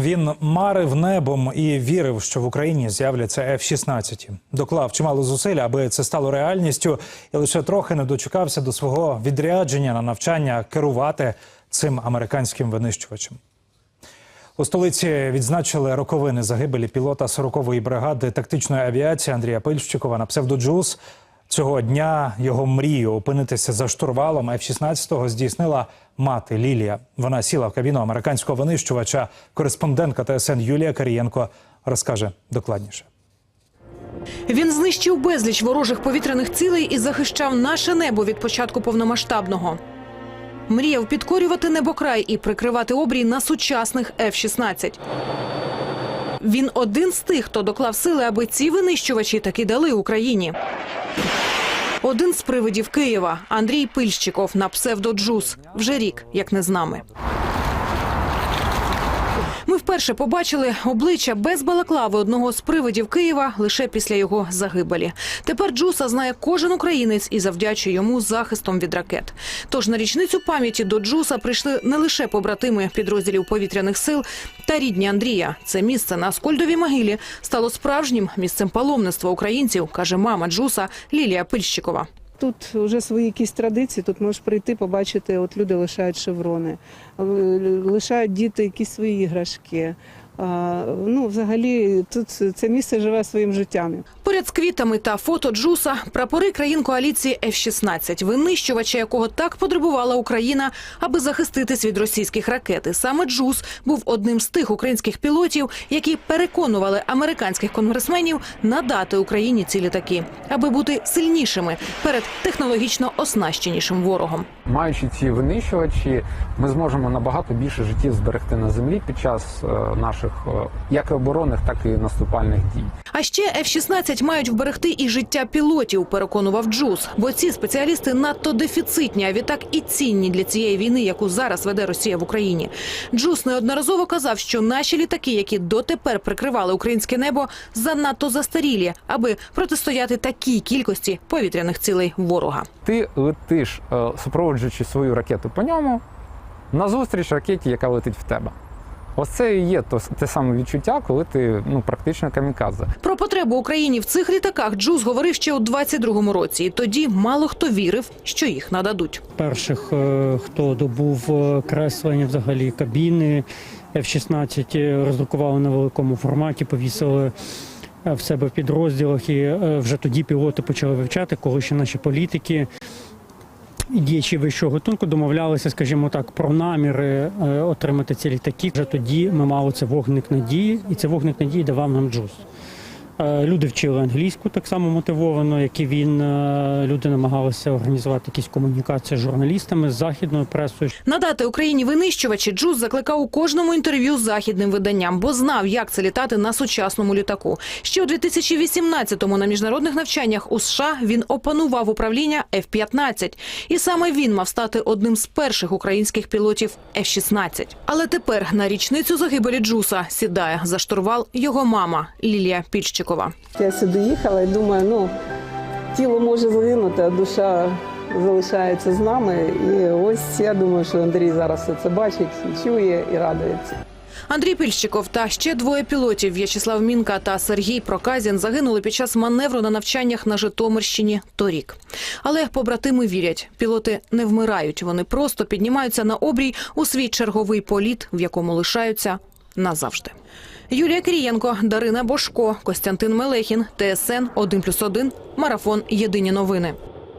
Він марив небом і вірив, що в Україні з'являться F-16. Доклав чимало зусиль, аби це стало реальністю, і лише трохи не дочекався до свого відрядження на навчання керувати цим американським винищувачем. У столиці відзначили роковини загибелі пілота 40-ї бригади тактичної авіації Андрія Пильщикова на псевдоджуз. Цього дня його мрію опинитися за штурвалом F-16 здійснила мати Лілія. Вона сіла в кабіну американського винищувача. Кореспондентка ТСН Юлія Карієнко розкаже докладніше. Він знищив безліч ворожих повітряних цілей і захищав наше небо від початку повномасштабного. Мріяв підкорювати небокрай і прикривати обрій на сучасних F-16. Він один з тих, хто доклав сили, аби ці винищувачі таки дали Україні. Один з привидів Києва Андрій Пильщиков на псевдоджус. Вже рік, як не з нами. Ми вперше побачили обличчя без балаклави одного з привидів Києва лише після його загибелі. Тепер Джуса знає кожен українець і завдячує йому захистом від ракет. Тож на річницю пам'яті до Джуса прийшли не лише побратими підрозділів повітряних сил та рідні Андрія. Це місце на Скольдовій могилі стало справжнім місцем паломництва українців, каже мама Джуса Лілія Пильщикова. Тут вже свої якісь традиції. Тут можеш прийти, побачити, от люди лишають шеврони, лишають діти якісь свої іграшки. Ну, взагалі, тут це місце живе своїм життям. Поряд з квітами та фото Джуса прапори країн коаліції F-16, винищувача якого так потребувала Україна, аби захиститись від російських ракет. І Саме Джус був одним з тих українських пілотів, які переконували американських конгресменів надати Україні ці літаки, аби бути сильнішими перед технологічно оснащенішим ворогом. Маючи ці винищувачі, ми зможемо набагато більше життів зберегти на землі під час е, наших е, як і оборонних, так і наступальних дій. А ще F-16 мають вберегти і життя пілотів, переконував Джус. Бо ці спеціалісти надто дефіцитні, а відтак і цінні для цієї війни, яку зараз веде Росія в Україні. Джус неодноразово казав, що наші літаки, які дотепер прикривали українське небо, занадто застарілі, аби протистояти такій кількості повітряних цілей ворога. Ти летиш, е, супроводжуючи свою ракету по ньому, назустріч ракеті, яка летить в тебе. Ось це і є то, те саме відчуття, коли ти ну практично камікадзе. Про потребу Україні в цих літаках Джус говорив ще у 22-му році. І тоді мало хто вірив, що їх нададуть. перших, е, хто добув е, креслення взагалі кабіни F-16, е, роздрукували на великому форматі, повісили в себе в підрозділах. І вже тоді пілоти почали вивчати, коли ще наші політики. Діячі вищого гатунку домовлялися, скажімо так, про наміри е, отримати ці літаки. Вже тоді ми мали це вогник надії, і це вогник надії давав нам джуз. Е, Люди вчили англійську так само мотивовано, як і він. Е, Люди намагалися організувати якісь комунікації з журналістами, з західною пресою. Надати Україні винищувачі Джуз закликав у кожному інтерв'ю з західним виданням, бо знав, як це літати на сучасному літаку. Ще у 2018-му на міжнародних навчаннях у США він опанував управління F-15. І саме він мав стати одним з перших українських пілотів F-16. Але тепер на річницю загибелі Джуса сідає за штурвал його мама Лілія Пільщикова. Я сюди їхала і думаю, ну тіло може загинути, а душа залишається з нами. І ось я думаю, що Андрій зараз все це бачить, і чує і радується. Андрій Пільщиков та ще двоє пілотів В'ячеслав Мінка та Сергій Проказін загинули під час маневру на навчаннях на Житомирщині торік. Але побратими вірять, пілоти не вмирають. Вони просто піднімаються на обрій у свій черговий політ, в якому лишаються назавжди. Юлія Крієнко, Дарина Бошко, Костянтин Мелехін, ТСН 1+,1, Марафон. Єдині новини.